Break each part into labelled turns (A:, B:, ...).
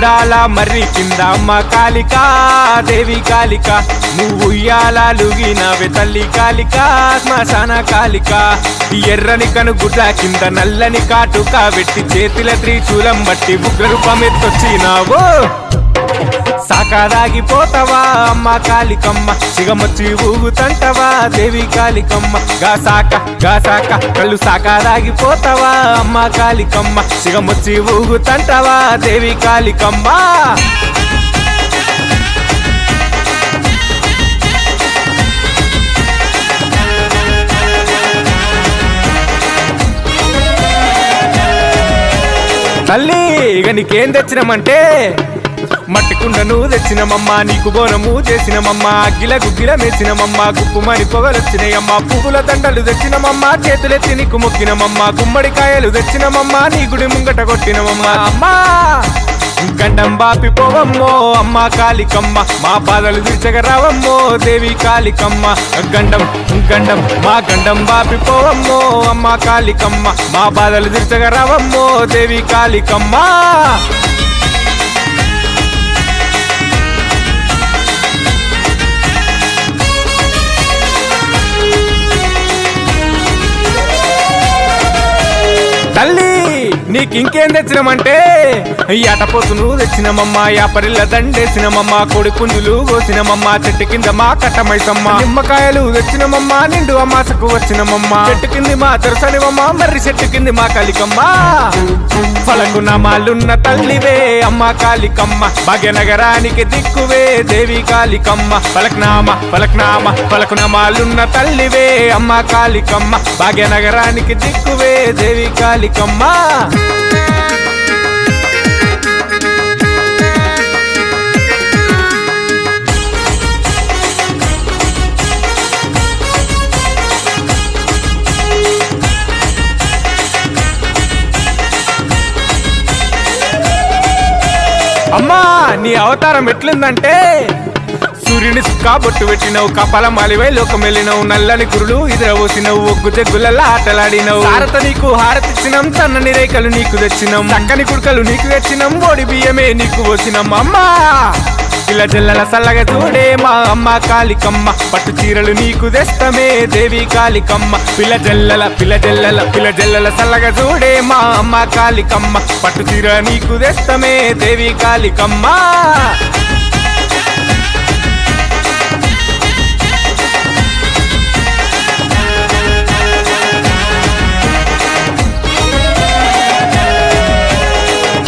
A: చూడాల మర్రి కింద అమ్మ కాళిక దేవి కాళిక నువ్వు ఉయ్యాలుగినవే తల్లి కాళిక శ్మశాన కాళిక ఎర్రని కనుగుడ్ల కింద నల్లని కాటుక వెట్టి చేతిల త్రిశూలం బట్టి ఉగ్రరూపమెత్తొచ్చినావు కాదాగిపోతావా అమ్మ కాళికమ్మ సిగమొచ్చి ఊగుతంటవా? దేవి కాళికమ్మ గాసాక గాసాక కళ్ళు సాకారాగిపోతావా? అమ్మ కాళికమ్మ సిగమొచ్చి ఊగుతంటవా? దేవి కాళికమ్మ తల్లి ఇక నీకేం తెచ్చినామంటే మట్టి కుండను తెచ్చినమమ్మ నీకు బోనము చేసినమమ్మ అగ్గిల గుగ్గిల మేసినమమ్మ గుప్పుమని పొగలొచ్చినాయమ్మ పువ్వుల దండలు తెచ్చినమమ్మ చేతులెత్తి నీకు మొక్కినమమ్మ గుమ్మడికాయలు తెచ్చినమమ్మ నీ గుడి ముంగట కొట్టినమమ్మ అమ్మా! గండం బాపి పోవమ్మో అమ్మ కాళికమ్మ మా బాధలు తీర్చగరావమ్మో దేవి కాళికమ్మ గండం గండం మా గండం బాపి పోవమ్మో అమ్మ కాళికమ్మ మా బాధలు తీర్చగరావమ్మో దేవి కాళికమ్మ నీకు ఇంకేం తెచ్చినామంటే? ఎటపోతును తెచ్చినమమ్మ యాపరిల్ల దండేసినమమ్మ కొడి పుంజులు కోసినమమ్మ చెట్టు కింద మా కట్టమైసమ్మ. నిమ్మకాయలు తెచ్చినమమ్మ నిండు అమాసకు వచ్చినమమ్మ. చెట్టు కింది మా తెరసనివమ్మ మర్రి చెట్టు కింది మా కలికమ్మ. ఫలకు నమాలున్న తల్లివే అమ్మ కాళికమ్మ భాగ్యనగరానికి దిక్కువే దేవి కాళికమ్మ పలక్నామ పలక్నామ పలకు నమాలున్న తల్లివే అమ్మ కాళికమ్మ భాగ్యనగరానికి దిక్కువే దేవి కాళికమ్మ అమ్మా నీ అవతారం ఎట్లుందంటే సూర్యుని కాబొట్టు పెట్టినవు కపాల మాలివై లోకం వెళ్ళినవు నల్లని కురులు ఇదరవోసినవు ఒగ్గు జగ్గులల్లా ఆటలాడినవు. హారత నీకు హారతిచ్చినం సన్నని రేఖలు నీకు తెచ్చినం. చక్కని కుడుకలు నీకు తెచ్చినం ఓడి బియ్యమే నీకు పోసినం అమ్మా! పిల్ల జల్లల సల్లగా చూడే మా అమ్మ కాళికమ్మ పట్టు చీరలు నీకు తెస్తమే దేవి కాళికమ్మ. పిల్ల జల్లల పిల్ల జల్లల పిల్ల జల్లల సల్లగా చూడే మా అమ్మ కాళికమ్మ పట్టు చీర నీకు తెస్తమే దేవి కాళికమ్మ.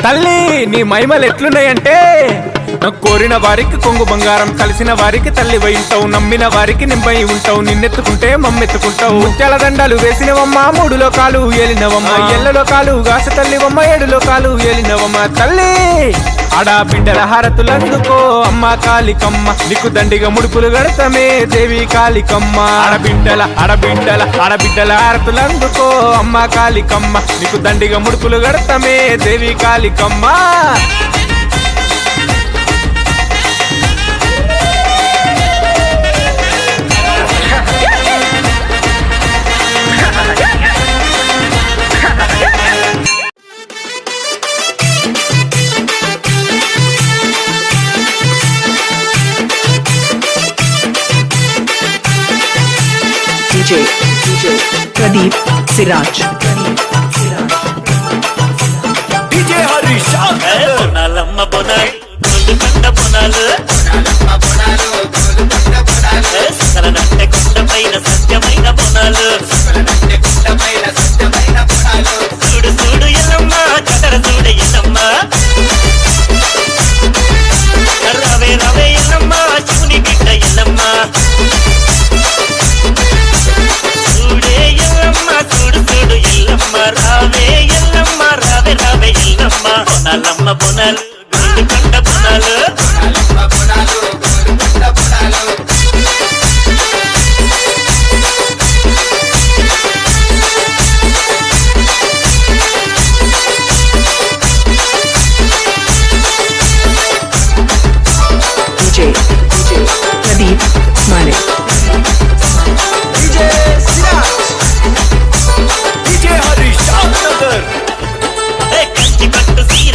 A: తల్లి నీ మహిమలు ఎట్లున్నాయంటే కోరిన వారికి కొంగు బంగారం కలిసిన వారికి తల్లి ఉంటావు. నమ్మిన వారికి నింపై ఉంటావు. నిన్నెత్తుకుంటే మమ్మెత్తుకుంటావు. ముత్యాల దండాలు వేసినవమ్మ మూడు లోకాలు ఏలినవమ్మ. ఎల్లలో కాలు గాస తల్లివమ్మ ఏడు లోకాలు ఏలినవమ్మ. తల్లి! ఆడా బిడ్డల హారతులు అందుకో అమ్మ కాళికమ్మ నీకు దండిగా ముడుపులు గడతమే దేవి కాళికమ్మ ఆడబిడ్డల ఆడబిడ్డల ఆడబిడ్డల హారతులు అందుకో అమ్మ కాళికమ్మ నీకు దండిగా ముడుపులు గడతమే దేవి కాళికమ్మ
B: బొనాలమ్మ బొనాలు గోల్డ్ కండ బొనాలు.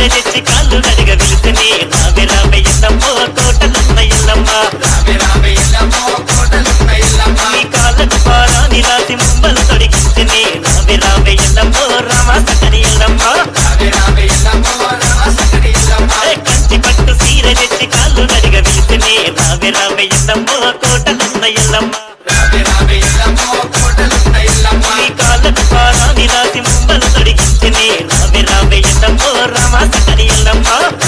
B: తెచ్చి కాళ్ళు నడిగ వెళుతని రావే రావే ఎల్లమ్మో కోటలున్న ఎల్లమ్మ. నీ కాళ్ళకు పారాని రాసి ముంబలు அது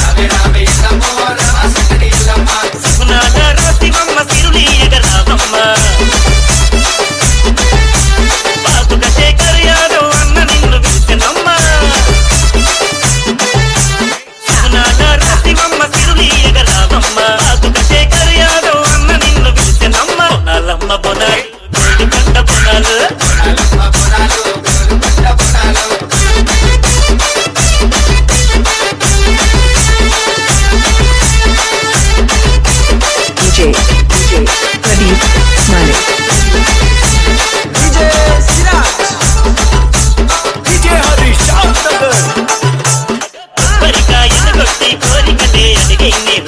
C: King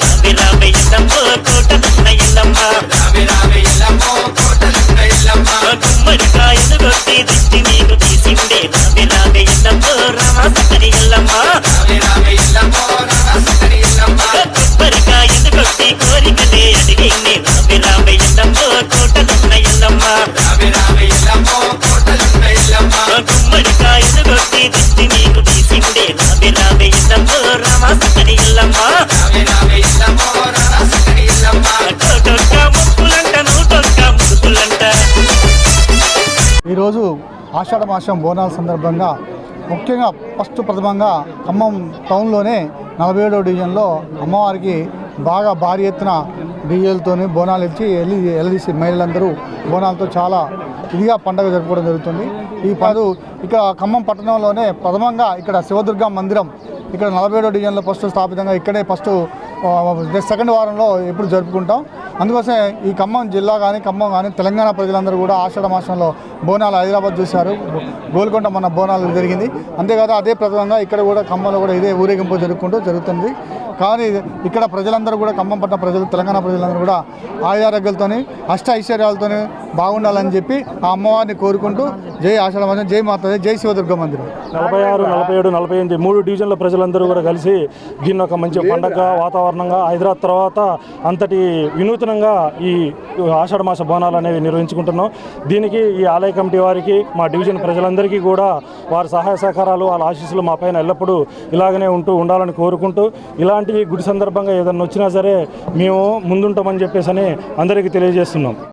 C: ఆషాఢ మాసం బోనాల సందర్భంగా ముఖ్యంగా ఫస్ట్ ప్రథమంగా ఖమ్మం టౌన్లోనే నలభై ఏడో డివిజన్లో అమ్మవారికి బాగా భారీ ఎత్తున డీజేలతోని బోనాలు ఇచ్చి ఎల్లి ఎల్దీసి మహిళలందరూ బోనాలతో చాలా ఇదిగా పండగ జరుపుకోవడం జరుగుతుంది. ఈ పదు ఇక్కడ ఖమ్మం పట్టణంలోనే ప్రథమంగా ఇక్కడ శివదుర్గ మందిరం ఇక్కడ నలభై ఏడో డివిజన్లో ఫస్ట్ స్థాపితంగా ఇక్కడే ఫస్ట్ సెకండ్ వారంలో ఎప్పుడు జరుపుకుంటాం. అందుకోసమే ఈ ఖమ్మం జిల్లా కానీ ఖమ్మం కానీ తెలంగాణ ప్రజలందరూ కూడా ఆషాఢ మాసంలో బోనాలు హైదరాబాద్ చూశారు. గోల్కొండ మన బోనాలు జరిగింది. అంతేకాదు అదే ప్రధానంగా ఇక్కడ కూడా ఖమ్మంలో కూడా ఇదే ఊరేగింపు జరుపుకుంటూ జరుగుతుంది. కానీ ఇక్కడ ప్రజలందరూ కూడా ఖమ్మం పట్టిన ప్రజలు తెలంగాణ ప్రజలందరూ కూడా ఆయుధారోగ్యాలతోని అష్ట ఐశ్వర్యాలతోనే బాగుండాలని చెప్పి ఆ అమ్మవారిని కోరుకుంటూ జై ఆషాఢ మాసం జై మాత జై శివదుర్గ మందిరం.
D: నలభై ఆరు నలభై ఏడు నలభై ఎనిమిది మూడు డివిజన్ల ప్రజలందరూ కూడా కలిసి దీన్ని ఒక మంచి పండగ వాతావరణంగా హైదరాబాద్ తర్వాత అంతటి వినూతనంగా ఈ ఆషాఢ మాస బోనాలు అనేవి నిర్వహించుకుంటున్నాం. దీనికి ఈ ఆలయ కమిటీ వారికి మా డివిజన్ ప్రజలందరికీ కూడా వారి సహాయ సహకారాలు వాళ్ళ ఆశీస్సులు మా పైన ఎల్లప్పుడూ ఇలాగనే ఉంటూ ఉండాలని కోరుకుంటూ ఇలాంటి గుడి సందర్భంగా ఏదన్నా వచ్చినా సరే మేము ముందుంటామని చెప్పేసి అని అందరికీ తెలియజేస్తున్నాం.